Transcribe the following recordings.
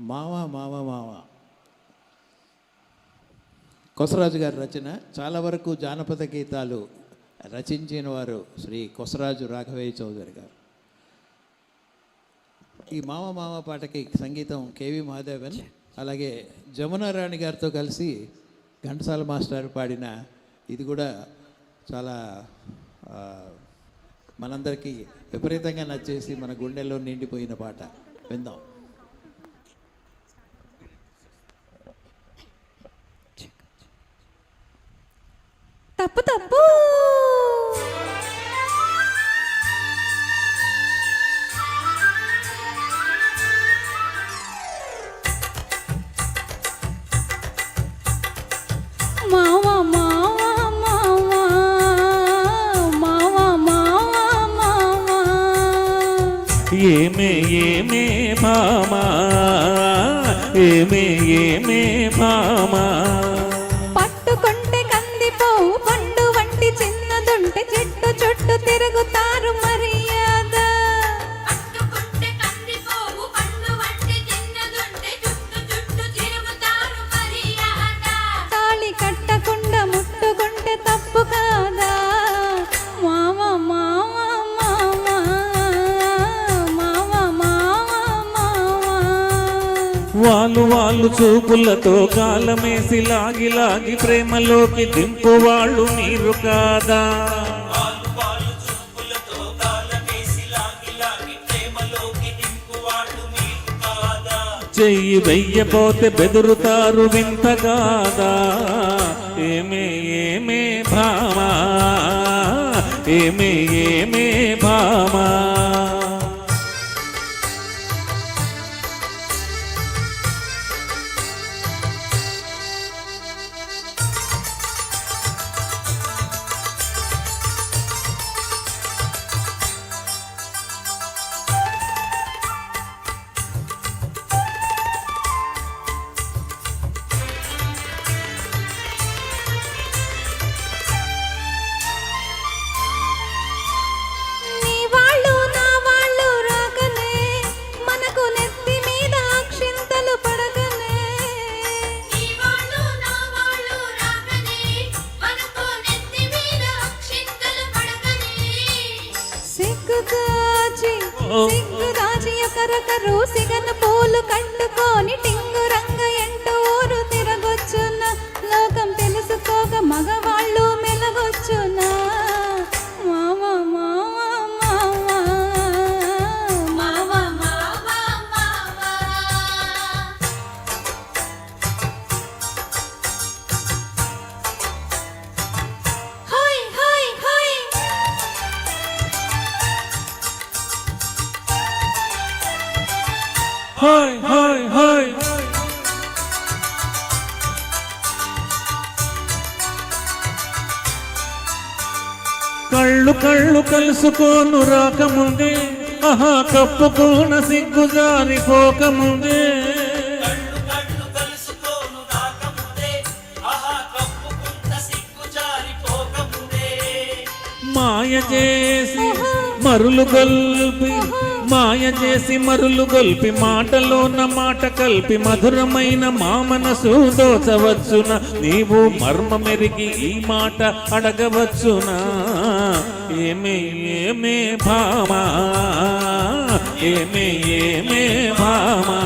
మావ మావ మావ. కొసరాజు గారి రచన. చాలా వరకు జానపద గీతాలు రచించిన వారు శ్రీ కొసరాజు రాఘవయ్య చౌదరి గారు. ఈ మామ మామ పాటకి సంగీతం కేవి మహాదేవన్ అలాగే జమునారాణి గారితో కలిసి ఘంటసాల మాస్టర్ పాడిన ఇది కూడా చాలా మనందరికీ విపరీతంగా నచ్చేసి మన గుండెల్లో నిండిపోయిన పాట. విందాం. తప్పు తప్పు. మావా మావా మావా మావా మావా మావా. ఏమే ఏమే భామా ఏమే ఏమే వాళ్ళు వాళ్ళు చూపులతో కాలమేసి లాగి లాగి ప్రేమలోకి దింపు వాళ్ళు మీరు కాదా? చెయ్యి వెయ్యపోతే బెదురుతారు వింత కాదా ఏమే ఏమే భామా? ఏమే ఏమే భామా? దాచి ఒకరొకరు సిగను పూలు కట్టుకొని టింగు రంగయ్య హాయ్ హాయ్ హాయ్ కళ్ళు కళ్ళు కలుసుకోను రాకముందే. ఆహా కప్పుకోన సిగ్గు జారిపోకముందే మాయ చేసి మరులు గొల్పి మాయ చేసి మరులు గొల్పి మాటలోన మాట కల్పి మధురమైన మా మనసు దోచవచ్చున? నీవు మర్మమెరిగి ఈ మాట అడగవచ్చునా? ఏమే ఏమే భామా? ఏమే ఏమే భామా?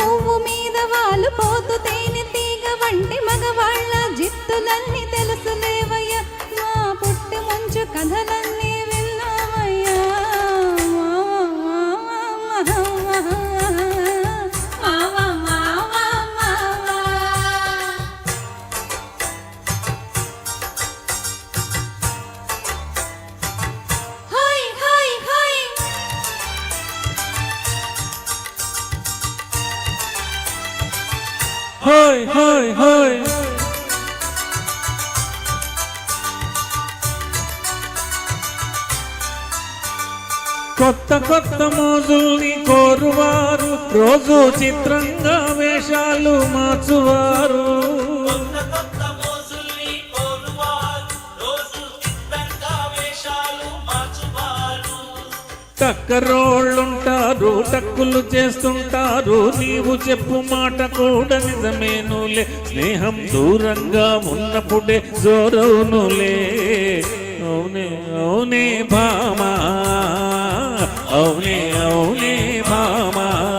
పువ్వు మీద వాళ్ళు పోతు తేనె తీగ వంటి మగవాళ్ళ జిత్తులన్నీ తెలుసులేవయ్య. మా పుట్టి ముంచు కథలన్నీ హోయ్ హోయ్ హోయ్. కొత్త కొత్త మోజుల్ని కోరువారు రోజు చిత్రంగా వేషాలు మార్చువారు. కొత్త తక్కులు టక్కులు చేస్తుంటారు. నీవు చెప్పు మాట కూడా నిజమేనులే. స్నేహం దూరంగా ఉన్నప్పుడే జోరవునులే. అవునే అవునే భామా అవునే అవునే భామా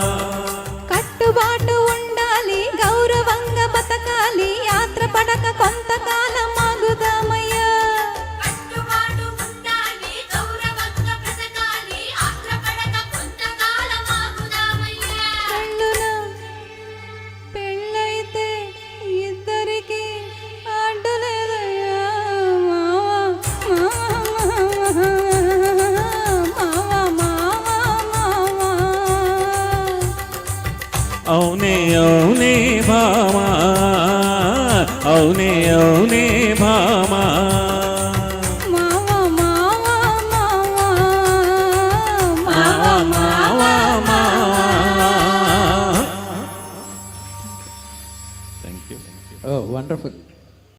అవునే భామా అవునే అవునే భామా